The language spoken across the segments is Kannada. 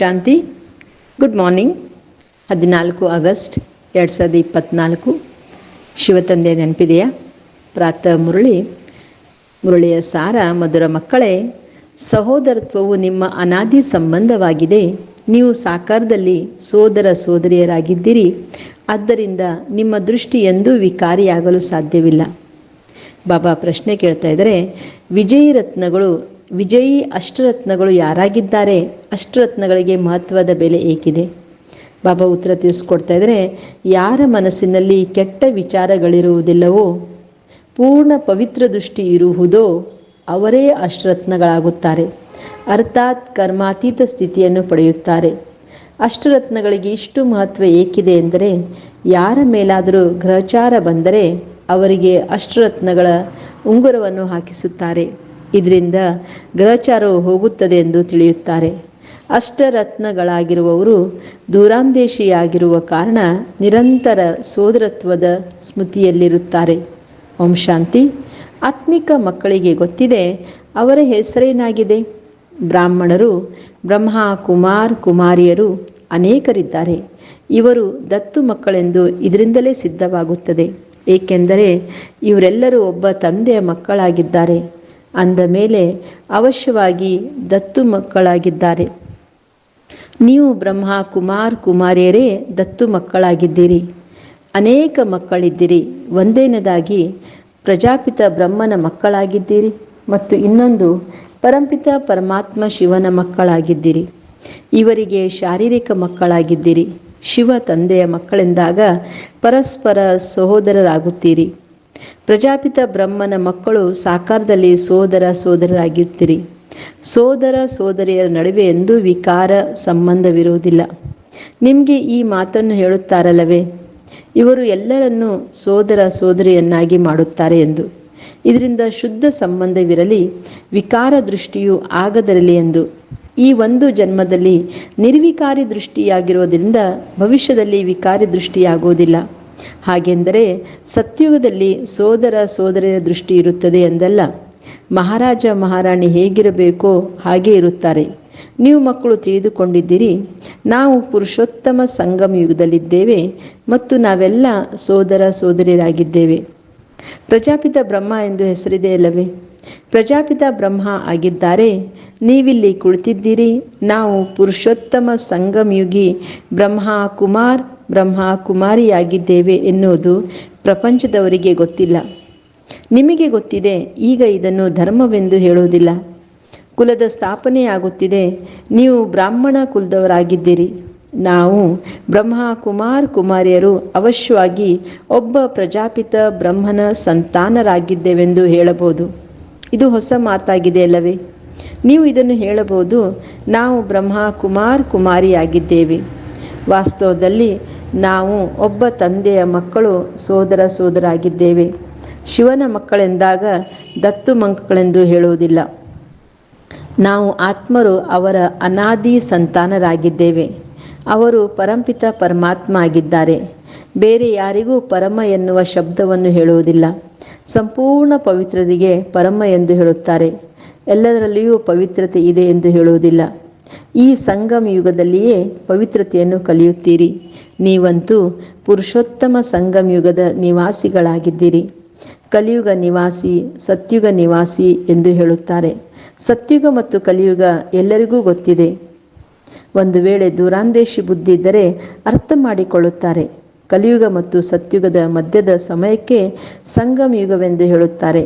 ಶಾಂತಿ. ಗುಡ್ ಮಾರ್ನಿಂಗ್ ಹದಿನಾಲ್ಕು ಆಗಸ್ಟ್ ಎರಡು ಸಾವಿರದ ಇಪ್ಪತ್ತ್ನಾಲ್ಕು ಶಿವತಂದೆ ನೆನಪಿದೆಯಾ? ಪ್ರಾತಃ ಮುರಳಿ. ಮುರಳಿಯ ಸಾರ, ಮಧುರ ಮಕ್ಕಳೇ, ಸಹೋದರತ್ವವು ನಿಮ್ಮ ಅನಾದಿ ಸಂಬಂಧವಾಗಿದೆ. ನೀವು ಸಾಕಾರದಲ್ಲಿ ಸೋದರ ಸೋದರಿಯರಾಗಿದ್ದೀರಿ. ಆದ್ದರಿಂದ ನಿಮ್ಮ ದೃಷ್ಟಿ ಎಂದೂ ವಿಕಾರಿಯಾಗಲು ಸಾಧ್ಯವಿಲ್ಲ. ಬಾಬಾ ಪ್ರಶ್ನೆ ಕೇಳ್ತಾ ಇದ್ದಾರೆ ವಿಜಯಿ ರತ್ನಗಳು ವಿಜಯಿ ಅಷ್ಟರತ್ನಗಳು ಯಾರಾಗಿದ್ದಾರೆ? ಅಷ್ಟರತ್ನಗಳಿಗೆ ಮಹತ್ವದ ಬೆಲೆ ಏಕಿದೆ? ಬಾಬಾ ಉತ್ತರ ತಿಳಿಸ್ಕೊಡ್ತಾ ಇದ್ದರೆ ಯಾರ ಮನಸ್ಸಿನಲ್ಲಿ ಕೆಟ್ಟ ವಿಚಾರಗಳಿರುವುದಿಲ್ಲವೋ, ಪೂರ್ಣ ಪವಿತ್ರ ದೃಷ್ಟಿ ಇರುವುದೋ, ಅವರೇ ಅಷ್ಟರತ್ನಗಳಾಗುತ್ತಾರೆ. ಅರ್ಥಾತ್ ಕರ್ಮಾತೀತ ಸ್ಥಿತಿಯನ್ನು ಪಡೆಯುತ್ತಾರೆ. ಅಷ್ಟರತ್ನಗಳಿಗೆ ಇಷ್ಟು ಮಹತ್ವ ಏಕಿದೆ ಎಂದರೆ, ಯಾರ ಮೇಲಾದರೂ ಗ್ರಹಚಾರ ಬಂದರೆ, ಅವರಿಗೆ ಅಷ್ಟರತ್ನಗಳ ಉಂಗುರವನ್ನು ಹಾಕಿಸುತ್ತಾರೆ. ಇದರಿಂದ ಗ್ರಹಚಾರವು ಹೋಗುತ್ತದೆ ಎಂದು ತಿಳಿಯುತ್ತಾರೆ. ಅಷ್ಟರತ್ನಗಳಾಗಿರುವವರು ದೂರಾಂದೇಶಿಯಾಗಿರುವ ಕಾರಣ ನಿರಂತರ ಸೋದರತ್ವದ ಸ್ಮೃತಿಯಲ್ಲಿರುತ್ತಾರೆ. ಓಂ ಶಾಂತಿ. ಆತ್ಮಿಕ ಮಕ್ಕಳಿಗೆ ಗೊತ್ತಿದೆ, ಅವರ ಹೆಸರೇನಾಗಿದೆ? ಬ್ರಾಹ್ಮಣರು, ಬ್ರಹ್ಮ, ಕುಮಾರ್, ಕುಮಾರಿಯರು ಅನೇಕರಿದ್ದಾರೆ. ಇವರು ದತ್ತು ಮಕ್ಕಳೆಂದು ಇದರಿಂದಲೇ ಸಿದ್ಧವಾಗುತ್ತದೆ. ಏಕೆಂದರೆ ಇವರೆಲ್ಲರೂ ಒಬ್ಬ ತಂದೆಯ ಮಕ್ಕಳಾಗಿದ್ದಾರೆ. ಅಂದ ಮೇಲೆ ಅವಶ್ಯವಾಗಿ ದತ್ತು ಮಕ್ಕಳಾಗಿದ್ದಾರೆ. ನೀವು ಬ್ರಹ್ಮ, ಕುಮಾರ್, ಕುಮಾರಿಯರೇ ದತ್ತು ಮಕ್ಕಳಾಗಿದ್ದೀರಿ. ಅನೇಕ ಮಕ್ಕಳಿದ್ದೀರಿ. ಒಂದೇನದಾಗಿ, ಪ್ರಜಾಪಿತ ಬ್ರಹ್ಮನ ಮಕ್ಕಳಾಗಿದ್ದೀರಿ ಮತ್ತು ಇನ್ನೊಂದು, ಪರಂಪಿತ ಪರಮಾತ್ಮ ಶಿವನ ಮಕ್ಕಳಾಗಿದ್ದೀರಿ. ಇವರಿಗೆ ಶಾರೀರಿಕ ಮಕ್ಕಳಾಗಿದ್ದೀರಿ. ಶಿವ ತಂದೆಯ ಮಕ್ಕಳೆಂದಾಗ ಪರಸ್ಪರ ಸಹೋದರರಾಗುತ್ತೀರಿ. ಪ್ರಜಾಪಿತ ಬ್ರಹ್ಮನ ಮಕ್ಕಳು ಸಾಕಾರದಲ್ಲಿ ಸೋದರ ಸೋದರರಾಗಿರ್ತೀರಿ ಸೋದರ ಸೋದರಿಯರ ನಡುವೆ ಎಂದೂ ವಿಕಾರ ಸಂಬಂಧವಿರುವುದಿಲ್ಲ. ನಿಮಗೆ ಈ ಮಾತನ್ನು ಹೇಳುತ್ತಾರಲ್ಲವೇ? ಇವರು ಎಲ್ಲರನ್ನೂ ಸೋದರ ಸೋದರಿಯನ್ನಾಗಿ ಮಾಡುತ್ತಾರೆ ಎಂದು. ಇದರಿಂದ ಶುದ್ಧ ಸಂಬಂಧವಿರಲಿ, ವಿಕಾರ ದೃಷ್ಟಿಯು ಆಗದಿರಲಿ ಎಂದು. ಈ ಒಂದು ಜನ್ಮದಲ್ಲಿ ನಿರ್ವಿಕಾರಿ ದೃಷ್ಟಿಯಾಗಿರುವುದರಿಂದ ಭವಿಷ್ಯದಲ್ಲಿ ವಿಕಾರಿ ದೃಷ್ಟಿಯಾಗುವುದಿಲ್ಲ. ಹಾಗೆಂದರೆ ಸತ್ಯುಗದಲ್ಲಿ ಸೋದರ ಸೋದರಿಯರ ದೃಷ್ಟಿ ಇರುತ್ತದೆ ಎಂದಲ್ಲ. ಮಹಾರಾಜ ಮಹಾರಾಣಿ ಹೇಗಿರಬೇಕೋ ಹಾಗೆ ಇರುತ್ತಾರೆ. ನೀವು ಮಕ್ಕಳು ತಿಳಿದುಕೊಂಡಿದ್ದೀರಿ, ನಾವು ಪುರುಷೋತ್ತಮ ಸಂಗಮ ಯುಗದಲ್ಲಿದ್ದೇವೆ ಮತ್ತು ನಾವೆಲ್ಲ ಸೋದರ ಸೋದರಿಯರಾಗಿದ್ದೇವೆ. ಪ್ರಜಾಪಿತ ಬ್ರಹ್ಮ ಎಂದು ಹೆಸರಿದೆ ಅಲ್ಲವೇ? ಪ್ರಜಾಪಿತ ಬ್ರಹ್ಮ ಆಗಿದ್ದಾರೆ, ನೀವಿಲ್ಲಿ ಕುಳಿತಿದ್ದೀರಿ, ನಾವು ಪುರುಷೋತ್ತಮ ಸಂಗಮಯುಗಿ ಬ್ರಹ್ಮ ಕುಮಾರ್ ಬ್ರಹ್ಮ ಕುಮಾರಿಯಾಗಿದ್ದೇವೆ ಎನ್ನುವುದು ಪ್ರಪಂಚದವರಿಗೆ ಗೊತ್ತಿಲ್ಲ. ನಿಮಗೆ ಗೊತ್ತಿದೆ, ಈಗ ಇದನ್ನು ಧರ್ಮವೆಂದು ಹೇಳುವುದಿಲ್ಲ. ಕುಲದ ಸ್ಥಾಪನೆಯಾಗುತ್ತಿದೆ, ನೀವು ಬ್ರಾಹ್ಮಣ ಕುಲದವರಾಗಿದ್ದೀರಿ. ನಾವು ಬ್ರಹ್ಮ ಕುಮಾರ್ ಕುಮಾರಿಯರು ಅವಶ್ಯವಾಗಿ ಒಬ್ಬ ಪ್ರಜಾಪಿತ ಬ್ರಹ್ಮನ ಸಂತಾನರಾಗಿದ್ದೇವೆಂದು ಹೇಳಬಹುದು. ಇದು ಹೊಸ ಮಾತಾಗಿದೆ ಅಲ್ಲವೇ? ನೀವು ಇದನ್ನು ಹೇಳಬಹುದು, ನಾವು ಬ್ರಹ್ಮ ಕುಮಾರ್ ಕುಮಾರಿಯಾಗಿದ್ದೇವೆ. ವಾಸ್ತವದಲ್ಲಿ ನಾವು ಒಬ್ಬ ತಂದೆಯ ಮಕ್ಕಳು ಸೋದರ ಸೋದರಾಗಿದ್ದೇವೆ. ಶಿವನ ಮಕ್ಕಳೆಂದಾಗ ದತ್ತು ಮಕ್ಕಳೆಂದು ಹೇಳುವುದಿಲ್ಲ. ನಾವು ಆತ್ಮರು ಅವರ ಅನಾದಿ ಸಂತಾನರಾಗಿದ್ದೇವೆ. ಅವರು ಪರಂಪಿತ ಪರಮಾತ್ಮ ಆಗಿದ್ದಾರೆ. ಬೇರೆ ಯಾರಿಗೂ ಪರಮ ಎನ್ನುವ ಶಬ್ದವನ್ನು ಹೇಳುವುದಿಲ್ಲ. ಸಂಪೂರ್ಣ ಪವಿತ್ರರಿಗೆ ಪರಮ ಎಂದು ಹೇಳುತ್ತಾರೆ. ಎಲ್ಲದರಲ್ಲಿಯೂ ಪವಿತ್ರತೆ ಇದೆ ಎಂದು ಹೇಳುವುದಿಲ್ಲ. ಈ ಸಂಗಮ ಯುಗದಲ್ಲಿಯೇ ಪವಿತ್ರತೆಯನ್ನು ಕಲಿಯುತ್ತೀರಿ. ನೀವಂತೂ ಪುರುಷೋತ್ತಮ ಸಂಗಮ ಯುಗದ ನಿವಾಸಿಗಳಾಗಿದ್ದೀರಿ. ಕಲಿಯುಗ ನಿವಾಸಿ, ಸತ್ಯುಗ ನಿವಾಸಿ ಎಂದು ಹೇಳುತ್ತಾರೆ. ಸತ್ಯುಗ ಮತ್ತು ಕಲಿಯುಗ ಎಲ್ಲರಿಗೂ ಗೊತ್ತಿದೆ. ಒಂದು ವೇಳೆ ದೂರಾಂದೇಶಿ ಬುದ್ಧಿ ಇದ್ದರೆ ಅರ್ಥ ಮಾಡಿಕೊಳ್ಳುತ್ತಾರೆ. ಕಲಿಯುಗ ಮತ್ತು ಸತ್ಯುಗದ ಮಧ್ಯದ ಸಮಯಕ್ಕೆ ಸಂಗಮ ಯುಗವೆಂದು ಹೇಳುತ್ತಾರೆ.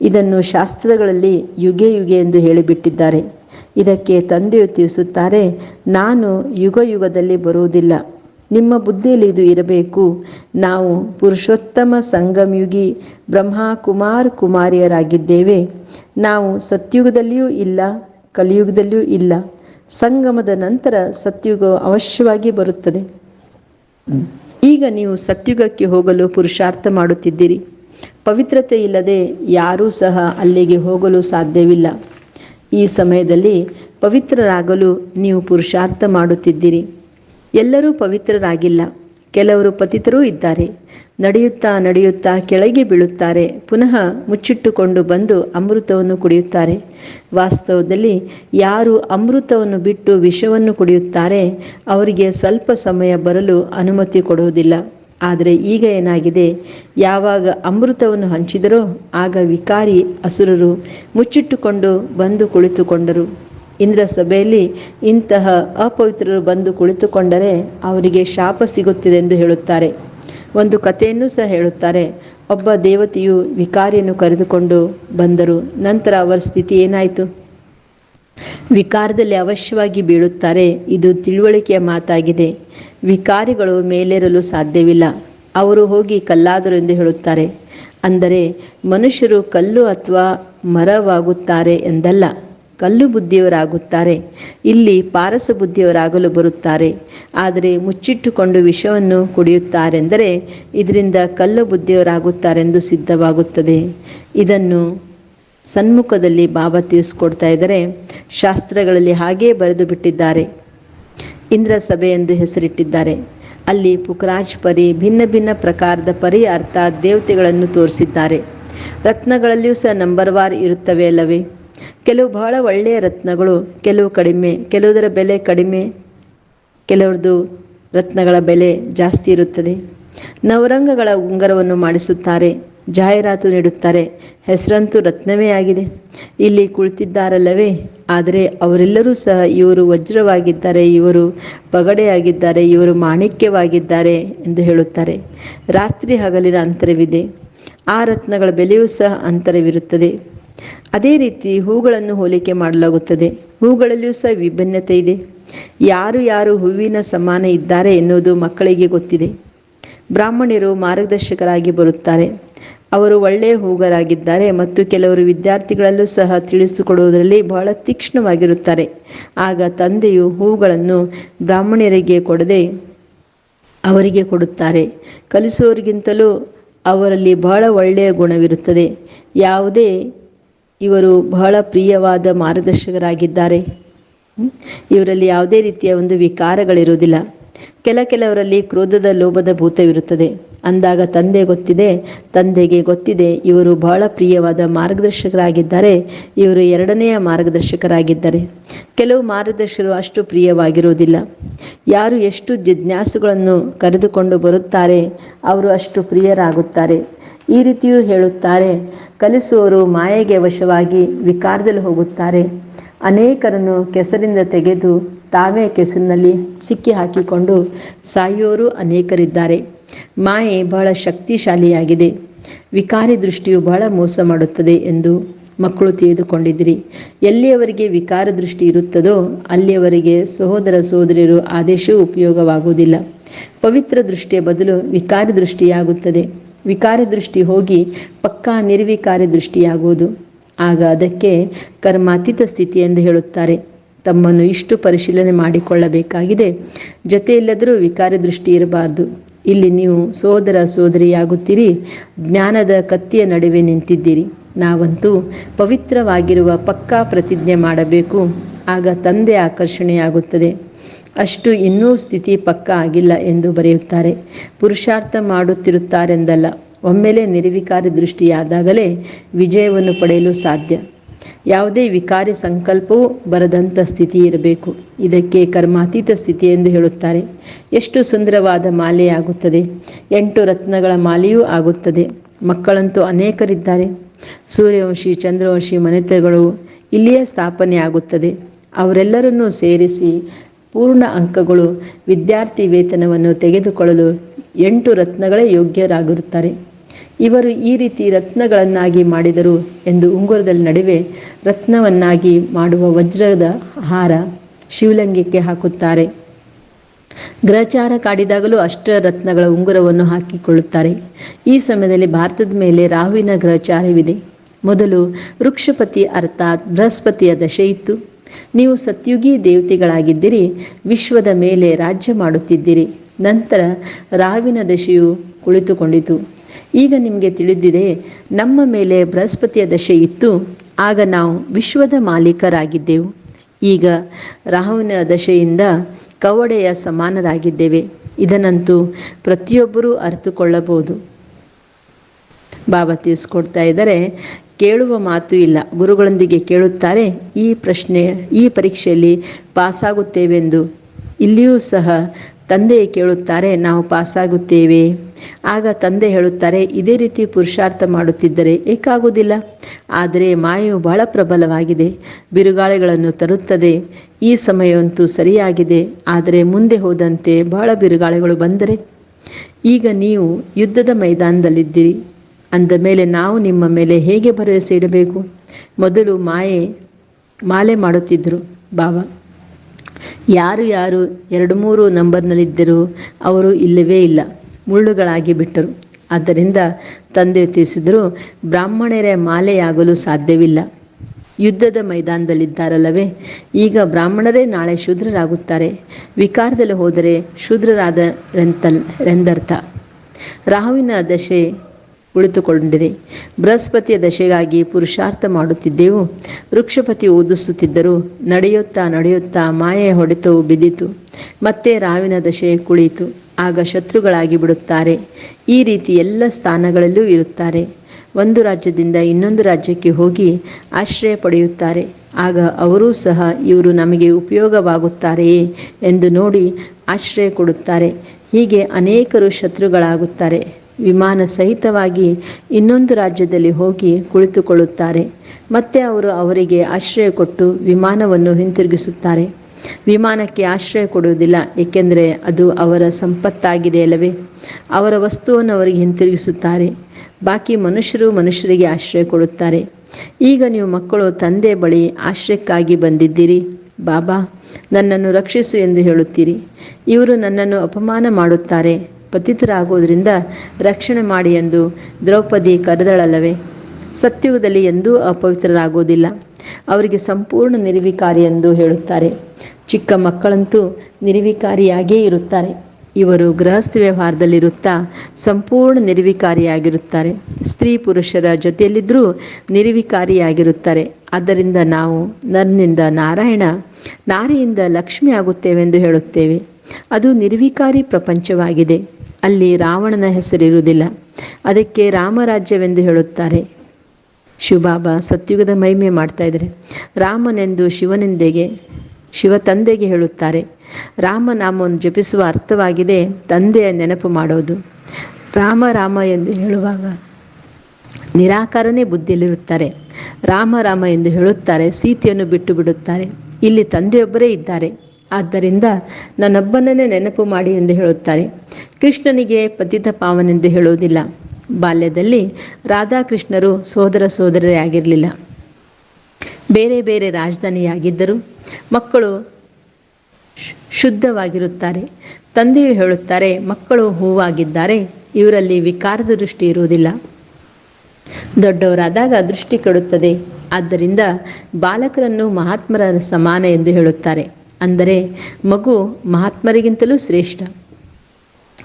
ಇದನ್ನು ಶಾಸ್ತ್ರಗಳಲ್ಲಿ ಯುಗೆ ಯುಗೆ ಎಂದು ಹೇಳಿಬಿಟ್ಟಿದ್ದಾರೆ. ಇದಕ್ಕೆ ತಂದೆಯು ತಿಳಿಸುತ್ತಾರೆ, ನಾನು ಯುಗ ಯುಗದಲ್ಲಿ ಬರುವುದಿಲ್ಲ. ನಿಮ್ಮ ಬುದ್ಧಿಯಲ್ಲಿ ಇದು ಇರಬೇಕು. ನಾವು ಪುರುಷೋತ್ತಮ ಸಂಗಮಯುಗಿ ಬ್ರಹ್ಮ ಕುಮಾರ್ ಕುಮಾರಿಯರಾಗಿದ್ದೇವೆ. ನಾವು ಸತ್ಯುಗದಲ್ಲಿಯೂ ಇಲ್ಲ, ಕಲಿಯುಗದಲ್ಲಿಯೂ ಇಲ್ಲ. ಸಂಗಮದ ನಂತರ ಸತ್ಯುಗ ಅವಶ್ಯವಾಗಿ ಬರುತ್ತದೆ. ಈಗ ನೀವು ಸತ್ಯುಗಕ್ಕೆ ಹೋಗಲು ಪುರುಷಾರ್ಥ ಮಾಡುತ್ತಿದ್ದೀರಿ. ಪವಿತ್ರತೆ ಇಲ್ಲದೆ ಯಾರೂ ಸಹ ಅಲ್ಲಿಗೆ ಹೋಗಲು ಸಾಧ್ಯವಿಲ್ಲ. ಈ ಸಮಯದಲ್ಲಿ ಪವಿತ್ರರಾಗಲು ನೀವು ಪುರುಷಾರ್ಥ ಮಾಡುತ್ತಿದ್ದೀರಿ. ಎಲ್ಲರೂ ಪವಿತ್ರರಾಗಿಲ್ಲ. ಕೆಲವರು ಪತಿತರೂ ಇದ್ದಾರೆ. ನಡೆಯುತ್ತಾ ನಡೆಯುತ್ತಾ ಕೆಳಗೆ ಬೀಳುತ್ತಾರೆ. ಪುನಃ ಮುಚ್ಚಿಟ್ಟುಕೊಂಡು ಬಂದು ಅಮೃತವನ್ನು ಕುಡಿಯುತ್ತಾರೆ. ವಾಸ್ತವದಲ್ಲಿ ಯಾರು ಅಮೃತವನ್ನು ಬಿಟ್ಟು ವಿಷವನ್ನು ಕುಡಿಯುತ್ತಾರೆ, ಅವರಿಗೆ ಸ್ವಲ್ಪ ಸಮಯ ಬರಲು ಅನುಮತಿ ಕೊಡುವುದಿಲ್ಲ. ಆದರೆ ಈಗ ಏನಾಗಿದೆ? ಯಾವಾಗ ಅಮೃತವನ್ನು ಹಂಚಿದರೋ ಆಗ ವಿಕಾರಿ ಅಸುರರು ಮುಚ್ಚಿಟ್ಟುಕೊಂಡು ಬಂದು ಕುಳಿತುಕೊಂಡರು. ಇಂದ್ರ ಸಭೆಯಲ್ಲಿ ಇಂತಹ ಅಪವಿತ್ರರು ಬಂದು ಕುಳಿತುಕೊಂಡರೆ ಅವರಿಗೆ ಶಾಪ ಸಿಗುತ್ತಿದೆ ಎಂದು ಹೇಳುತ್ತಾರೆ. ಒಂದು ಕಥೆಯನ್ನು ಸಹ ಹೇಳುತ್ತಾರೆ. ಒಬ್ಬ ದೇವತೆಯು ವಿಕಾರಿಯನ್ನು ಕರೆದುಕೊಂಡು ಬಂದರು. ನಂತರ ಅವರ ಸ್ಥಿತಿ ಏನಾಯಿತು? ವಿಕಾರದಲ್ಲಿ ಅವಶ್ಯವಾಗಿ ಬೀಳುತ್ತಾರೆ. ಇದು ತಿಳುವಳಿಕೆಯ ಮಾತಾಗಿದೆ. ವಿಕಾರಿಗಳು ಮೇಲೇರಲು ಸಾಧ್ಯವಿಲ್ಲ. ಅವರು ಹೋಗಿ ಕಲ್ಲಾದರು ಎಂದು ಹೇಳುತ್ತಾರೆ. ಅಂದರೆ, ಮನುಷ್ಯರು ಕಲ್ಲು ಅಥವಾ ಮರವಾಗುತ್ತಾರೆ ಎಂದಲ್ಲ. ಕಲ್ಲು ಬುದ್ಧಿಯವರಾಗುತ್ತಾರೆ. ಇಲ್ಲಿ ಪಾರಸ ಬುದ್ಧಿಯವರಾಗಲು ಬರುತ್ತಾರೆ. ಆದರೆ, ಮುಚ್ಚಿಟ್ಟುಕೊಂಡು ವಿಷವನ್ನು ಕುಡಿಯುತ್ತಾರೆಂದರೆ, ಇದರಿಂದ ಕಲ್ಲು ಬುದ್ಧಿಯವರಾಗುತ್ತಾರೆಂದು ಸಿದ್ಧವಾಗುತ್ತದೆ. ಇದನ್ನು ಸನ್ಮುಖದಲ್ಲಿ ಬಾಬಾ ತಿಳಿಸ್ಕೊಡ್ತಾ ಇದ್ದಾರೆ. ಶಾಸ್ತ್ರಗಳಲ್ಲಿ ಹಾಗೇ ಬರೆದು ಬಿಟ್ಟಿದ್ದಾರೆ. ಇಂದ್ರ ಸಭೆ ಎಂದು ಹೆಸರಿಟ್ಟಿದ್ದಾರೆ. ಅಲ್ಲಿ ಪುಕ್ರಾಜ್ ಪರಿ ಭಿನ್ನ ಭಿನ್ನ ಪ್ರಕಾರದ ಪರಿ ಅರ್ಥ ದೇವತೆಗಳನ್ನು ತೋರಿಸಿದ್ದಾರೆ. ರತ್ನಗಳಲ್ಲಿಯೂ ಸಹ ನಂಬರ್ ವಾರ್ ಇರುತ್ತವೆ ಅಲ್ಲವೇ? ಕೆಲವು ಬಹಳ ಒಳ್ಳೆಯ ರತ್ನಗಳು, ಕೆಲವು ಕಡಿಮೆ, ಕೆಲವುದರ ಬೆಲೆ ಕಡಿಮೆ, ಕೆಲವ್ರದ್ದು ರತ್ನಗಳ ಬೆಲೆ ಜಾಸ್ತಿ ಇರುತ್ತದೆ. ನವರಂಗಗಳ ಉಂಗರವನ್ನು ಮಾಡಿಸುತ್ತಾರೆ. ಜಾಹೀರಾತು ನೀಡುತ್ತಾರೆ. ಹೆಸರಂತೂ ರತ್ನವೇ ಆಗಿದೆ. ಇಲ್ಲಿ ಕುಳಿತಿದ್ದಾರಲ್ಲವೇ? ಆದರೆ ಅವರೆಲ್ಲರೂ ಸಹ ಇವರು ವಜ್ರವಾಗಿದ್ದಾರೆ, ಇವರು ಪಗಡೆಯಾಗಿದ್ದಾರೆ, ಇವರು ಮಾಣಿಕ್ಯವಾಗಿದ್ದಾರೆ ಎಂದು ಹೇಳುತ್ತಾರೆ. ರಾತ್ರಿ ಹಗಲಿನ ಅಂತರವಿದೆ. ಆ ರತ್ನಗಳ ಬೆಲೆಯೂ ಸಹ ಅಂತರವಿರುತ್ತದೆ. ಅದೇ ರೀತಿ ಹೂಗಳನ್ನು ಹೋಲಿಕೆ ಮಾಡಲಾಗುತ್ತದೆ. ಹೂಗಳಲ್ಲಿಯೂ ಸಹ ವಿಭಿನ್ನತೆ ಇದೆ. ಯಾರು ಯಾರು ಹೂವಿನ ಸಮಾನ ಇದ್ದಾರೆ ಎನ್ನುವುದು ಮಕ್ಕಳಿಗೆ ಗೊತ್ತಿದೆ. ಬ್ರಾಹ್ಮಣರು ಮಾರ್ಗದರ್ಶಕರಾಗಿ ಬರುತ್ತಾರೆ. ಅವರು ಒಳ್ಳೆಯ ಹೂಗರಾಗಿದ್ದಾರೆ ಮತ್ತು ಕೆಲವರು ವಿದ್ಯಾರ್ಥಿಗಳಲ್ಲೂ ಸಹ ತಿಳಿಸಿಕೊಡುವುದರಲ್ಲಿ ಬಹಳ ತೀಕ್ಷ್ಣವಾಗಿರುತ್ತಾರೆ. ಆಗ ತಂದೆಯು ಹೂಗಳನ್ನು ಬ್ರಾಹ್ಮಣರಿಗೆ ಕೊಡದೆ ಅವರಿಗೆ ಕೊಡುತ್ತಾರೆ. ಕಲಿಸುವವರಿಗಿಂತಲೂ ಅವರಲ್ಲಿ ಬಹಳ ಒಳ್ಳೆಯ ಗುಣವಿರುತ್ತದೆ. ಯಾವುದೇ ಇವರು ಬಹಳ ಪ್ರಿಯವಾದ ಮಾರ್ಗದರ್ಶಕರಾಗಿದ್ದಾರೆ? ಇವರಲ್ಲಿ ಯಾವುದೇ ರೀತಿಯ ಒಂದು ವಿಕಾರಗಳಿರುವುದಿಲ್ಲ. ಕೆಲ ಕೆಲವರಲ್ಲಿ ಕ್ರೋಧದ ಲೋಭದ ಭೂತವಿರುತ್ತದೆ. ಅಂದಾಗ ತಂದೆ ಗೊತ್ತಿದೆ, ತಂದೆಗೆ ಗೊತ್ತಿದೆ, ಇವರು ಬಹಳ ಪ್ರಿಯವಾದ ಮಾರ್ಗದರ್ಶಕರಾಗಿದ್ದಾರೆ, ಇವರು ಎರಡನೆಯ ಮಾರ್ಗದರ್ಶಕರಾಗಿದ್ದಾರೆ. ಕೆಲವು ಮಾರ್ಗದರ್ಶಕರು ಅಷ್ಟು ಪ್ರಿಯವಾಗಿರುವುದಿಲ್ಲ. ಯಾರು ಎಷ್ಟು ಜಿಜ್ಞಾಸುಗಳನ್ನು ಕರೆದುಕೊಂಡು ಬರುತ್ತಾರೆ, ಅವರು ಅಷ್ಟು ಪ್ರಿಯರಾಗುತ್ತಾರೆ. ಈ ರೀತಿಯೂ ಹೇಳುತ್ತಾರೆ, ಕಲಿಸುವವರು ಮಾಯೆಗೆ ವಶವಾಗಿ ವಿಕಾರದಲ್ಲಿ ಹೋಗುತ್ತಾರೆ. ಅನೇಕರನ್ನು ಕೆಸರಿಂದ ತೆಗೆದು ತಾವೇ ಕೆಸರಿನಲ್ಲಿ ಸಿಕ್ಕಿ ಹಾಕಿಕೊಂಡು ಸಾಯುವವರು ಅನೇಕರಿದ್ದಾರೆ. ಮಾಯೆ ಬಹಳ ಶಕ್ತಿಶಾಲಿಯಾಗಿದೆ. ವಿಕಾರಿ ದೃಷ್ಟಿಯು ಬಹಳ ಮೋಸ ಮಾಡುತ್ತದೆ ಎಂದು ಮಕ್ಕಳು ತಿಳಿದುಕೊಂಡಿದ್ರಿ ಎಲ್ಲಿಯವರಿಗೆ ವಿಕಾರ ದೃಷ್ಟಿ ಇರುತ್ತದೋ ಅಲ್ಲಿಯವರಿಗೆ ಸಹೋದರ ಸಹೋದರಿಯರು ಆದೇಶವೂ ಉಪಯೋಗವಾಗುವುದಿಲ್ಲ. ಪವಿತ್ರ ದೃಷ್ಟಿಯ ಬದಲು ವಿಕಾರಿ ದೃಷ್ಟಿಯಾಗುತ್ತದೆ. ವಿಕಾರಿ ದೃಷ್ಟಿ ಹೋಗಿ ಪಕ್ಕಾ ನಿರ್ವಿಕಾರಿ ದೃಷ್ಟಿಯಾಗುವುದು. ಆಗ ಅದಕ್ಕೆ ಕರ್ಮಾತೀತ ಸ್ಥಿತಿ ಎಂದು ಹೇಳುತ್ತಾರೆ. ತಮ್ಮನ್ನು ಇಷ್ಟು ಪರಿಶೀಲನೆ ಮಾಡಿಕೊಳ್ಳಬೇಕಾಗಿದೆ. ಜೊತೆಯಿಲ್ಲದರೂ ವಿಕಾರಿ ದೃಷ್ಟಿ ಇರಬಾರ್ದು. ಇಲ್ಲಿ ನೀವು ಸೋದರ ಸೋದರಿಯಾಗುತ್ತೀರಿ, ಜ್ಞಾನದ ಕತ್ತಿಯ ನಡುವೆ ನಿಂತಿದ್ದೀರಿ. ನಾವಂತೂ ಪವಿತ್ರವಾಗಿರುವ ಪಕ್ಕಾ ಪ್ರತಿಜ್ಞೆ ಮಾಡಬೇಕು, ಆಗ ತಂದೆ ಆಕರ್ಷಣೆಯಾಗುತ್ತದೆ. ಅಷ್ಟು ಇನ್ನೂ ಸ್ಥಿತಿ ಪಕ್ಕ ಆಗಿಲ್ಲ ಎಂದು ಬರೆಯುತ್ತಾರೆ. ಪುರುಷಾರ್ಥ ಮಾಡುತ್ತಿರುತ್ತಾರೆಂದಲ್ಲ, ಒಮ್ಮೆಲೆ ನಿರ್ವಿಕಾರಿ ದೃಷ್ಟಿಯಾದಾಗಲೇ ವಿಜಯವನ್ನು ಪಡೆಯಲು ಸಾಧ್ಯ. ಯಾವುದೇ ವಿಕಾರಿ ಸಂಕಲ್ಪವೂ ಬರದಂಥ ಸ್ಥಿತಿ ಇರಬೇಕು. ಇದಕ್ಕೆ ಕರ್ಮಾತೀತ ಸ್ಥಿತಿ ಎಂದು ಹೇಳುತ್ತಾರೆ. ಎಷ್ಟು ಸುಂದರವಾದ ಮಾಲೆಯಾಗುತ್ತದೆ. ಎಂಟು ರತ್ನಗಳ ಮಾಲೆಯೂ ಆಗುತ್ತದೆ. ಮಕ್ಕಳಂತೂ ಅನೇಕರಿದ್ದಾರೆ. ಸೂರ್ಯವಂಶಿ, ಚಂದ್ರವಂಶಿ ಮನೆತಗಳು ಇಲ್ಲಿಯೇ ಸ್ಥಾಪನೆ ಆಗುತ್ತದೆ ಅವರೆಲ್ಲರನ್ನೂ ಸೇರಿಸಿ ಪೂರ್ಣ ಅಂಕಗಳು ವಿದ್ಯಾರ್ಥಿ ವೇತನವನ್ನು ತೆಗೆದುಕೊಳ್ಳಲು ಎಂಟು ರತ್ನಗಳೇ ಯೋಗ್ಯರಾಗಿರುತ್ತಾರೆ. ಇವರು ಈ ರೀತಿ ರತ್ನಗಳನ್ನಾಗಿ ಮಾಡಿದರು ಎಂದು ಉಂಗುರದಲ್ಲಿ ನಡುವೆ ರತ್ನವನ್ನಾಗಿ ಮಾಡುವ ವಜ್ರದ ಹಾರ ಶಿವಲಿಂಗಕ್ಕೆ ಹಾಕುತ್ತಾರೆ. ಗ್ರಹಚಾರ ಕಾಡಿದಾಗಲೂ ಅಷ್ಟ ರತ್ನಗಳ ಉಂಗುರವನ್ನು ಹಾಕಿಕೊಳ್ಳುತ್ತಾರೆ. ಈ ಸಮಯದಲ್ಲಿ ಭಾರತದ ಮೇಲೆ ರಾಹುವಿನ ಗ್ರಹಚಾರವಿದೆ. ಮೊದಲು ವೃಕ್ಷಪತಿ ಅರ್ಥಾತ್ ಬೃಹಸ್ಪತಿಯ ದಶೆ ಇತ್ತು. ನೀವು ಸತ್ಯುಗಿ ದೇವತೆಗಳಾಗಿದ್ದಿರಿ, ವಿಶ್ವದ ಮೇಲೆ ರಾಜ್ಯ ಮಾಡುತ್ತಿದ್ದಿರಿ. ನಂತರ ರಾಹುವಿನ ದಶೆಯು ಕುಳಿತುಕೊಂಡಿತು. ಈಗ ನಿಮಗೆ ತಿಳಿದಿದೆ, ನಮ್ಮ ಮೇಲೆ ಬೃಹಸ್ಪತಿಯ ದಶೆ ಇತ್ತು, ಆಗ ನಾವು ವಿಶ್ವದ ಮಾಲೀಕರಾಗಿದ್ದೆವು. ಈಗ ರಾಹುವಿನ ದಶೆಯಿಂದ ಕವಡೆಯ ಸಮಾನರಾಗಿದ್ದೇವೆ. ಇದನ್ನಂತೂ ಪ್ರತಿಯೊಬ್ಬರೂ ಅರಿತುಕೊಳ್ಳಬಹುದು. ಬಾಬಾ ತಿಳಿಸ್ಕೊಡ್ತಾ ಇದ್ದಾರೆ, ಕೇಳುವ ಮಾತು ಇಲ್ಲ. ಗುರುಗಳೊಂದಿಗೆ ಕೇಳುತ್ತಾರೆ, ಈ ಪ್ರಶ್ನೆ, ಈ ಪರೀಕ್ಷೆಯಲ್ಲಿ ಪಾಸಾಗುತ್ತೇವೆಂದು. ಇಲ್ಲಿಯೂ ಸಹ ತಂದೆ ಕೇಳುತ್ತಾರೆ, ನಾವು ಪಾಸಾಗುತ್ತೇವೆ. ಆಗ ತಂದೆ ಹೇಳುತ್ತಾರೆ, ಇದೇ ರೀತಿ ಪುರುಷಾರ್ಥ ಮಾಡುತ್ತಿದ್ದರೆ ಏಕಾಗುವುದಿಲ್ಲ. ಆದರೆ ಮಾಯು ಬಹಳ ಪ್ರಬಲವಾಗಿದೆ, ಬಿರುಗಾಳಿಗಳನ್ನು ತರುತ್ತದೆ. ಈ ಸಮಯವಂತೂ ಸರಿಯಾಗಿದೆ, ಆದರೆ ಮುಂದೆ ಹೋದಂತೆ ಬಹಳ ಬಿರುಗಾಳಿಗಳು ಬಂದರೆ. ಈಗ ನೀವು ಯುದ್ಧದ ಮೈದಾನದಲ್ಲಿದ್ದೀರಿ, ಅಂದ ಮೇಲೆ ನಾವು ನಿಮ್ಮ ಮೇಲೆ ಹೇಗೆ ಭರವಸೆ ಇಡಬೇಕು? ಮೊದಲು ಮಾಯೆ, ಮಾಲೆ ಮಾಡುತ್ತಿದ್ದರು ಬಾಬಾ ಯಾರು ಯಾರು ಎರಡು ಮೂರು ನಂಬರ್ನಲ್ಲಿದ್ದರೂ ಅವರು ಇಲ್ಲವೇ ಇಲ್ಲ. ಮುಳ್ಳುಗಳಾಗಿ ಬಿಟ್ಟರು. ಆದ್ದರಿಂದ ತಂದೆ ತಿಳಿಸಿದರು, ಬ್ರಾಹ್ಮಣರ ಮಾಲೆಯಾಗಲು ಸಾಧ್ಯವಿಲ್ಲ. ಯುದ್ಧದ ಮೈದಾನದಲ್ಲಿದ್ದಾರಲ್ಲವೇ? ಈಗ ಬ್ರಾಹ್ಮಣರೇ ನಾಳೆ ಶೂದ್ರರಾಗುತ್ತಾರೆ. ವಿಕಾರದಲ್ಲಿ ಹೋದರೆ ಶೂದ್ರರಾದ ರೆಂತಲ್ ರೆಂದರ್ಥ ರಾಹುವಿನ ದಶೆ ಉಳಿತುಕೊಂಡಿದೆ ಬೃಹಸ್ಪತಿಯ ದಶೆಗಾಗಿ ಪುರುಷಾರ್ಥ ಮಾಡುತ್ತಿದ್ದೆವು. ವೃಕ್ಷಪತಿ ಓದಿಸುತ್ತಿದ್ದರು. ನಡೆಯುತ್ತಾ ನಡೆಯುತ್ತಾ ಮಾಯೆ ಹೊಡೆತವು ಬಿದ್ದಿತು. ಮತ್ತೆ ರಾವಿನ ದಶೆ ಕುಳಿತು. ಆಗ ಶತ್ರುಗಳಾಗಿ ಬಿಡುತ್ತಾರೆ. ಈ ರೀತಿ ಎಲ್ಲ ಸ್ಥಾನಗಳಲ್ಲೂ ಇರುತ್ತಾರೆ. ಒಂದು ರಾಜ್ಯದಿಂದ ಇನ್ನೊಂದು ರಾಜ್ಯಕ್ಕೆ ಹೋಗಿ ಆಶ್ರಯ ಪಡೆಯುತ್ತಾರೆ. ಆಗ ಅವರೂ ಸಹ ಇವರು ನಮಗೆ ಉಪಯೋಗವಾಗುತ್ತಾರೆಯೇ ಎಂದು ನೋಡಿ ಆಶ್ರಯ ಕೊಡುತ್ತಾರೆ. ಹೀಗೆ ಅನೇಕರು ಶತ್ರುಗಳಾಗುತ್ತಾರೆ. ವಿಮಾನ ಸಹಿತವಾಗಿ ಇನ್ನೊಂದು ರಾಜ್ಯದಲ್ಲಿ ಹೋಗಿ ಕುಳಿತುಕೊಳ್ಳುತ್ತಾರೆ. ಮತ್ತೆ ಅವರು ಅವರಿಗೆ ಆಶ್ರಯ ಕೊಟ್ಟು ವಿಮಾನವನ್ನು ಹಿಂತಿರುಗಿಸುತ್ತಾರೆ. ವಿಮಾನಕ್ಕೆ ಆಶ್ರಯ ಕೊಡುವುದಿಲ್ಲ, ಏಕೆಂದರೆ ಅದು ಅವರ ಸಂಪತ್ತಾಗಿದೆ ಅಲ್ಲವೇ? ಅವರ ವಸ್ತುವನ್ನು ಅವರಿಗೆ ಹಿಂತಿರುಗಿಸುತ್ತಾರೆ. ಬಾಕಿ ಮನುಷ್ಯರು ಮನುಷ್ಯರಿಗೆ ಆಶ್ರಯ ಕೊಡುತ್ತಾರೆ. ಈಗ ನೀವು ಮಕ್ಕಳು ತಂದೆ ಬಳಿ ಆಶ್ರಯಕ್ಕಾಗಿ ಬಂದಿದ್ದೀರಿ. ಬಾಬಾ, ನನ್ನನ್ನು ರಕ್ಷಿಸು ಎಂದು ಹೇಳುತ್ತೀರಿ. ಇವರು ನನ್ನನ್ನು ಅಪಮಾನ ಮಾಡುತ್ತಾರೆ. ಪತಿತರಾಗುವುದರಿಂದ ರಕ್ಷಣೆ ಮಾಡಿ ಎಂದು ದ್ರೌಪದಿ ಕರೆದಳಲ್ಲವೇ? ಸತ್ಯುಗದಲ್ಲಿ ಎಂದೂ ಅಪವಿತ್ರರಾಗುವುದಿಲ್ಲ. ಅವರಿಗೆ ಸಂಪೂರ್ಣ ನಿರ್ವಿಕಾರಿ ಎಂದು ಹೇಳುತ್ತಾರೆ. ಚಿಕ್ಕ ಮಕ್ಕಳಂತೂ ನಿರ್ವಿಕಾರಿಯಾಗೇ ಇರುತ್ತಾರೆ. ಇವರು ಗೃಹಸ್ಥ ವ್ಯವಹಾರದಲ್ಲಿರುತ್ತಾ ಸಂಪೂರ್ಣ ನಿರ್ವಿಕಾರಿಯಾಗಿರುತ್ತಾರೆ. ಸ್ತ್ರೀ ಪುರುಷರ ಜೊತೆಯಲ್ಲಿದ್ದರೂ ನಿರ್ವಿಕಾರಿಯಾಗಿರುತ್ತಾರೆ. ಆದ್ದರಿಂದ ನಾವು ನನ್ನಿಂದ ನಾರಾಯಣ, ನಾರಿಯಿಂದ ಲಕ್ಷ್ಮಿ ಆಗುತ್ತೇವೆಂದು ಹೇಳುತ್ತೇವೆ. ಅದು ನಿರ್ವಿಕಾರಿ ಪ್ರಪಂಚವಾಗಿದೆ. ಅಲ್ಲಿ ರಾವಣನ ಹೆಸರಿರುವುದಿಲ್ಲ. ಅದಕ್ಕೆ ರಾಮರಾಜ್ಯವೆಂದು ಹೇಳುತ್ತಾರೆ. ಶಿವಬಾಬಾ ಸತ್ಯುಗದ ಮಹಿಮೆ ಮಾಡ್ತಾ ಇದ್ದಾರೆ. ರಾಮನೆಂದು ಶಿವನೆಂದೆಗೆ, ಶಿವ ತಂದೆಗೆ ಹೇಳುತ್ತಾರೆ ರಾಮನಾಮವನ್ನು ಜಪಿಸುವ ಅರ್ಥವಾಗಿದೆ ತಂದೆಯ ನೆನಪು ಮಾಡೋದು. ರಾಮ ರಾಮ ಎಂದು ಹೇಳುವಾಗ ನಿರಾಕಾರನೇ ಬುದ್ಧಿಯಲ್ಲಿರುತ್ತಾರೆ. ರಾಮ ರಾಮ ಎಂದು ಹೇಳುತ್ತಾರೆ, ಸೀತೆಯನ್ನು ಬಿಟ್ಟು ಬಿಡುತ್ತಾರೆ. ಇಲ್ಲಿ ತಂದೆಯೊಬ್ಬರೇ ಇದ್ದಾರೆ. ಆದ್ದರಿಂದ ನನ್ನೊಬ್ಬನನ್ನೇ ನೆನಪು ಮಾಡಿ ಎಂದು ಹೇಳುತ್ತಾರೆ. ಕೃಷ್ಣನಿಗೆ ಪತಿತ ಪಾವನೆಂದು ಹೇಳುವುದಿಲ್ಲ. ಬಾಲ್ಯದಲ್ಲಿ ರಾಧಾಕೃಷ್ಣರು ಸೋದರ ಸೋದರರೇ ಆಗಿರಲಿಲ್ಲ ಬೇರೆ ಬೇರೆ ರಾಜಧಾನಿಯಾಗಿದ್ದರು ಮಕ್ಕಳು ಶುದ್ಧವಾಗಿರುತ್ತಾರೆ. ತಂದೆಯು ಹೇಳುತ್ತಾರೆ, ಮಕ್ಕಳು ಹೂವಾಗಿದ್ದಾರೆ, ಇವರಲ್ಲಿ ವಿಕಾರದ ದೃಷ್ಟಿ ಇರುವುದಿಲ್ಲ. ದೊಡ್ಡವರಾದಾಗ ದೃಷ್ಟಿ ಕೆಡುತ್ತದೆ. ಆದ್ದರಿಂದ ಬಾಲಕರನ್ನು ಮಹಾತ್ಮರ ಸಮಾನ ಎಂದು ಹೇಳುತ್ತಾರೆ. ಅಂದರೆ ಮಗು ಮಹಾತ್ಮರಿಗಿಂತಲೂ ಶ್ರೇಷ್ಠ.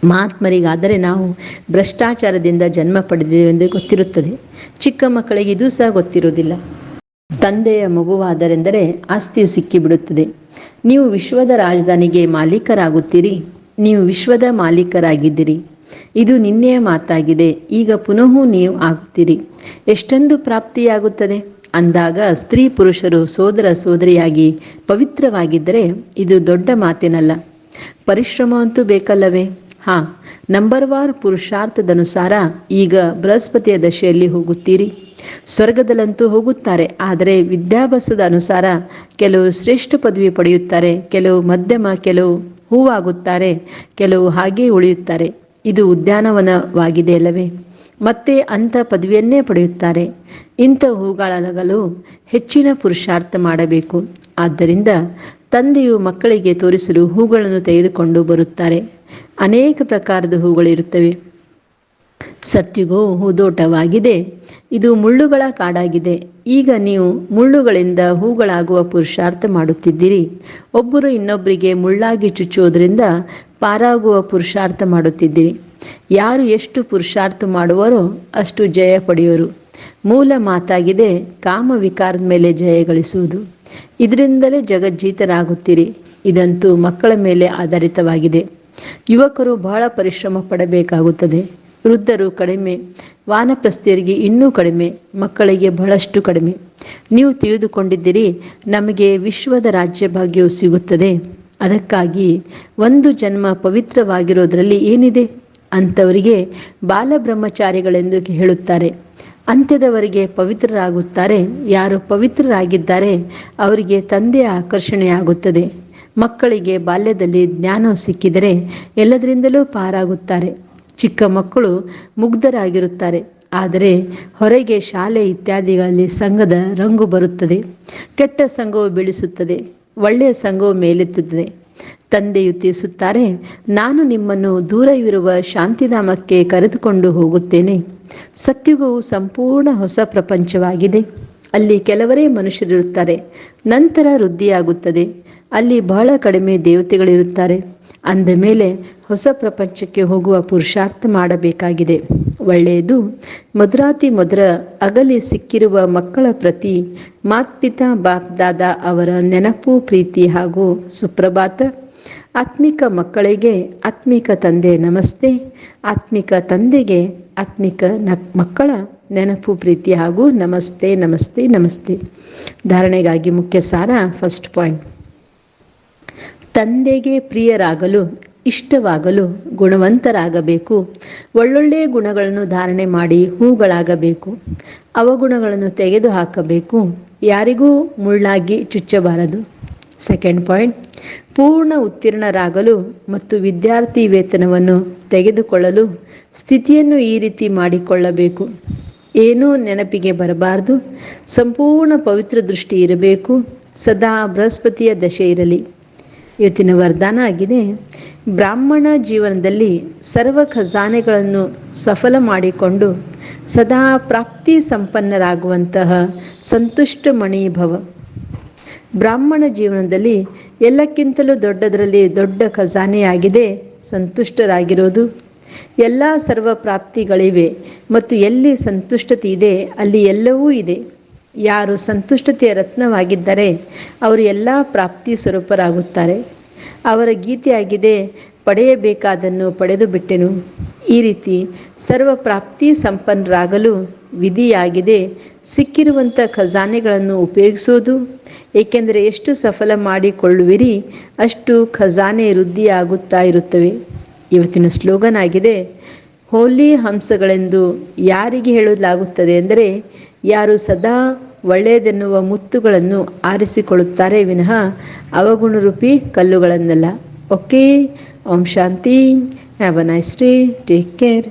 ಮಹಾತ್ಮರಿಗಾದರೆ ನಾವು ಭ್ರಷ್ಟಾಚಾರದಿಂದ ಜನ್ಮ ಪಡೆದಿದ್ದೇವೆಂದು ಗೊತ್ತಿರುತ್ತದೆ. ಚಿಕ್ಕ ಮಕ್ಕಳಿಗೆ ಇದು ಸಹ ಗೊತ್ತಿರುವುದಿಲ್ಲ. ತಂದೆಯ ಮಗುವಾದರೆಂದರೆ ಆಸ್ತಿಯು ಸಿಕ್ಕಿಬಿಡುತ್ತದೆ. ನೀವು ವಿಶ್ವದ ರಾಜಧಾನಿಗೆ ಮಾಲೀಕರಾಗುತ್ತೀರಿ. ನೀವು ವಿಶ್ವದ ಮಾಲೀಕರಾಗಿದ್ದೀರಿ. ಇದು ನಿನ್ನೆಯ ಮಾತಾಗಿದೆ. ಈಗ ಪುನಃ ನೀವು ಆಗುತ್ತೀರಿ. ಎಷ್ಟೊಂದು ಪ್ರಾಪ್ತಿಯಾಗುತ್ತದೆ. ಅಂದಾಗ ಸ್ತ್ರೀ ಪುರುಷರು ಸೋದರ ಸೋದರಿಯಾಗಿ ಪವಿತ್ರವಾಗಿದ್ದರೆ ಇದು ದೊಡ್ಡ ಮಾತೇನಲ್ಲ. ಪರಿಶ್ರಮವಂತೂ ಬೇಕಲ್ಲವೇ? ಹಾ ನಂಬರ್ ವಾರ್ ಪುರುಷಾರ್ಥದನುಸಾರ ಈಗ ಬೃಹಸ್ಪತಿಯ ದಶೆಯಲ್ಲಿ ಹೋಗುತ್ತೀರಿ. ಸ್ವರ್ಗದಲ್ಲಂತೂ ಹೋಗುತ್ತಾರೆ, ಆದರೆ ವಿದ್ಯಾಭ್ಯಾಸದ ಅನುಸಾರ ಕೆಲವು ಶ್ರೇಷ್ಠ ಪದವಿ ಪಡೆಯುತ್ತಾರೆ, ಕೆಲವು ಮಧ್ಯಮ, ಕೆಲವು ಹೂವಾಗುತ್ತಾರೆ, ಕೆಲವು ಹಾಗೆ ಉಳಿಯುತ್ತಾರೆ. ಇದು ಉದ್ಯಾನವನವಾಗಿದೆ ಅಲ್ಲವೇ? ಮತ್ತೆ ಅಂಥ ಪದವಿಯನ್ನೇ ಪಡೆಯುತ್ತಾರೆ. ಇಂಥ ಹೂಗಳಾಗಲು ಹೆಚ್ಚಿನ ಪುರುಷಾರ್ಥ ಮಾಡಬೇಕು. ಆದ್ದರಿಂದ ತಂದೆಯು ಮಕ್ಕಳಿಗೆ ತೋರಿಸಲು ಹೂಗಳನ್ನು ತೆಗೆದುಕೊಂಡು ಬರುತ್ತಾರೆ. ಅನೇಕ ಪ್ರಕಾರದ ಹೂಗಳಿರುತ್ತವೆ. ಸತ್ಯುಗೋ ಹೂದೋಟವಾಗಿದೆ. ಇದು ಮುಳ್ಳುಗಳ ಕಾಡಾಗಿದೆ. ಈಗ ನೀವು ಮುಳ್ಳುಗಳಿಂದ ಹೂಗಳಾಗುವ ಪುರುಷಾರ್ಥ ಮಾಡುತ್ತಿದ್ದೀರಿ. ಒಬ್ಬರು ಇನ್ನೊಬ್ಬರಿಗೆ ಮುಳ್ಳಾಗಿ ಚುಚ್ಚುವುದರಿಂದ ಪಾರಾಗುವ ಪುರುಷಾರ್ಥ ಮಾಡುತ್ತಿದ್ದೀರಿ. ಯಾರು ಎಷ್ಟು ಪುರುಷಾರ್ಥ ಮಾಡುವರೋ ಅಷ್ಟು ಜಯ ಪಡೆಯೋರು ಮೂಲ ಮಾತಾಗಿದೆ, ಕಾಮ ವಿಕಾರದ ಮೇಲೆ ಜಯ ಗಳಿಸುವುದು. ಇದರಿಂದಲೇ ಜಗಜ್ಜೀತರಾಗುತ್ತೀರಿ. ಇದಂತೂ ಮಕ್ಕಳ ಮೇಲೆ ಆಧಾರಿತವಾಗಿದೆ. ಯುವಕರು ಬಹಳ ಪರಿಶ್ರಮ ಪಡಬೇಕಾಗುತ್ತದೆ. ವೃದ್ಧರು ಕಡಿಮೆ, ವಾನಪ್ರಸ್ಥರಿಗೆ ಇನ್ನೂ ಕಡಿಮೆ, ಮಕ್ಕಳಿಗೆ ಬಹಳಷ್ಟು ಕಡಿಮೆ. ನೀವು ತಿಳಿದುಕೊಂಡಿದ್ದೀರಿ, ನಮಗೆ ವಿಶ್ವದ ರಾಜ್ಯ ಭಾಗ್ಯವು ಸಿಗುತ್ತದೆ. ಅದಕ್ಕಾಗಿ ಒಂದು ಜನ್ಮ ಪವಿತ್ರವಾಗಿರೋದರಲ್ಲಿ ಏನಿದೆ? ಅಂಥವರಿಗೆ ಬಾಲಬ್ರಹ್ಮಚಾರಿಗಳೆಂದು ಹೇಳುತ್ತಾರೆ. ಅಂತ್ಯದವರೆಗೆ ಪವಿತ್ರರಾಗುತ್ತಾರೆ. ಯಾರು ಪವಿತ್ರರಾಗಿದ್ದಾರೆ, ಅವರಿಗೆ ತಂದೆಯ ಆಕರ್ಷಣೆಯಾಗುತ್ತದೆ. ಮಕ್ಕಳಿಗೆ ಬಾಲ್ಯದಲ್ಲಿ ಜ್ಞಾನ ಸಿಕ್ಕಿದರೆ ಎಲ್ಲದರಿಂದಲೂ ಪಾರಾಗುತ್ತಾರೆ. ಚಿಕ್ಕ ಮಕ್ಕಳು ಮುಗ್ಧರಾಗಿರುತ್ತಾರೆ. ಆದರೆ ಹೊರಗೆ ಶಾಲೆ ಇತ್ಯಾದಿಗಳಲ್ಲಿ ಸಂಘದ ರಂಗು ಬರುತ್ತದೆ. ಕೆಟ್ಟ ಸಂಘವು ಬೆಳೆಸುತ್ತದೆ. ಒಳ್ಳೆಯ ಸಂಘವು ಮೇಲೆತ್ತುತ್ತದೆ. ತಂದೆಯು ತಿಳಿಸುತ್ತಾರೆ, ನಾನು ನಿಮ್ಮನ್ನು ದೂರವಿರುವ ಶಾಂತಿಧಾಮಕ್ಕೆ ಕರೆದುಕೊಂಡು ಹೋಗುತ್ತೇನೆ. ಸತ್ಯುಗವು ಸಂಪೂರ್ಣ ಹೊಸ ಪ್ರಪಂಚವಾಗಿದೆ. ಅಲ್ಲಿ ಕೆಲವರೇ ಮನುಷ್ಯರಿರುತ್ತಾರೆ. ನಂತರ ವೃದ್ಧಿಯಾಗುತ್ತದೆ. ಅಲ್ಲಿ ಬಹಳ ಕಡಿಮೆ ದೇವತೆಗಳಿರುತ್ತಾರೆ. ಅಂದ ಮೇಲೆ ಹೊಸ ಪ್ರಪಂಚಕ್ಕೆ ಹೋಗುವ ಪುರುಷಾರ್ಥ ಮಾಡಬೇಕಾಗಿದೆ. ಒಳ್ಳೆಯದು ಮಧುರಾತಿ ಮಧುರ ಅಗಲಿ ಸಿಕ್ಕಿರುವ ಮಕ್ಕಳ ಪ್ರತಿ ಮಾತ್ಪಿತಾ ಬಾಪ್ ದಾದಾ ಅವರ ನೆನಪು, ಪ್ರೀತಿ ಹಾಗೂ ಸುಪ್ರಭಾತ. ಆತ್ಮಿಕ ಮಕ್ಕಳಿಗೆ ಆತ್ಮಿಕ ತಂದೆ ನಮಸ್ತೆ, ಆತ್ಮಿಕ ತಂದೆಗೆ ಆತ್ಮಿಕ ಮಕ್ಕಳ ನೆನಪು, ಪ್ರೀತಿ ಹಾಗೂ ನಮಸ್ತೆ ನಮಸ್ತೆ ನಮಸ್ತೆ. ಧಾರಣೆಗಾಗಿ ಮುಖ್ಯ ಸಾರ ಫಸ್ಟ್ ಪಾಯಿಂಟ್ ತಂದೆಗೆ ಪ್ರಿಯರಾಗಲು, ಇಷ್ಟವಾಗಲು ಗುಣವಂತರಾಗಬೇಕು. ಒಳ್ಳೊಳ್ಳೆಯ ಗುಣಗಳನ್ನು ಧಾರಣೆ ಮಾಡಿ ಹೂಗಳಾಗಬೇಕು. ಅವಗುಣಗಳನ್ನು ತೆಗೆದು ಹಾಕಬೇಕು ಯಾರಿಗೂ ಮುಳ್ಳಾಗಿ ಚುಚ್ಚಬಾರದು. ಸೆಕೆಂಡ್ ಪಾಯಿಂಟ್, ಪೂರ್ಣ ಉತ್ತೀರ್ಣರಾಗಲು ಮತ್ತು ವಿದ್ಯಾರ್ಥಿ ವೇತನವನ್ನು ತೆಗೆದುಕೊಳ್ಳಲು ಸ್ಥಿತಿಯನ್ನು ಈ ರೀತಿ ಮಾಡಿಕೊಳ್ಳಬೇಕು. ಏನೂ ನೆನಪಿಗೆ ಬರಬಾರದು. ಸಂಪೂರ್ಣ ಪವಿತ್ರ ದೃಷ್ಟಿ ಇರಬೇಕು. ಸದಾ ಬೃಹಸ್ಪತಿಯ ದಶೆ ಇರಲಿ. ಇವತ್ತಿನ ವರದಾನ ಆಗಿದೆ. ಬ್ರಾಹ್ಮಣ ಜೀವನದಲ್ಲಿ ಸರ್ವ ಖಜಾನೆಗಳನ್ನು ಸಫಲ ಮಾಡಿಕೊಂಡು ಸದಾ ಪ್ರಾಪ್ತಿ ಸಂಪನ್ನರಾಗುವಂತಹ ಸಂತುಷ್ಟ ಮಣಿಭವ. ಬ್ರಾಹ್ಮಣ ಜೀವನದಲ್ಲಿ ಎಲ್ಲಕ್ಕಿಂತಲೂ ದೊಡ್ಡದರಲ್ಲಿ ದೊಡ್ಡ ಖಜಾನೆಯಾಗಿದೆ ಸಂತುಷ್ಟರಾಗಿರೋದು. ಎಲ್ಲ ಸರ್ವ ಪ್ರಾಪ್ತಿಗಳಿವೆ ಮತ್ತು ಎಲ್ಲಿ ಸಂತುಷ್ಟತೆ ಇದೆ ಅಲ್ಲಿ ಎಲ್ಲವೂ ಇದೆ. ಯಾರು ಸಂತುಷ್ಟತೆಯ ರತ್ನವಾಗಿದ್ದರೆ ಅವರು ಎಲ್ಲ ಪ್ರಾಪ್ತಿ ಸ್ವರೂಪರಾಗುತ್ತಾರೆ. ಅವರ ಗೀತೆಯಾಗಿದೆ, ಪಡೆಯಬೇಕಾದನ್ನು ಪಡೆದು ಬಿಟ್ಟೆನು. ಈ ರೀತಿ ಸರ್ವ ಪ್ರಾಪ್ತಿ ಸಂಪನ್ನರಾಗಲು ವಿಧಿಯಾಗಿದೆ. ಸಿಕ್ಕಿರುವಂಥ ಖಜಾನೆಗಳನ್ನು ಉಪಯೋಗಿಸೋದು, ಏಕೆಂದರೆ ಎಷ್ಟು ಸಫಲ ಮಾಡಿಕೊಳ್ಳುವಿರಿ, ಅಷ್ಟು ಖಜಾನೆ ವೃದ್ಧಿಯಾಗುತ್ತಾ ಇರುತ್ತವೆ. ಇವತ್ತಿನ ಸ್ಲೋಗನ್ ಆಗಿದೆ ಹೋಲಿ ಹಂಸಗಳೆಂದು ಯಾರಿಗೆ ಹೇಳಲಾಗುತ್ತದೆ? ಅಂದರೆ ಯಾರು ಸದಾ ಒಳ್ಳೆಯದೆನ್ನುವ ಮುತ್ತುಗಳನ್ನು ಆರಿಸಿಕೊಳ್ಳುತ್ತಾರೆ ವಿನಃ ಅವಗುಣರೂಪಿ ಕಲ್ಲುಗಳನ್ನೆಲ್ಲ. Okay, Om Shanti, have a nice day, take care.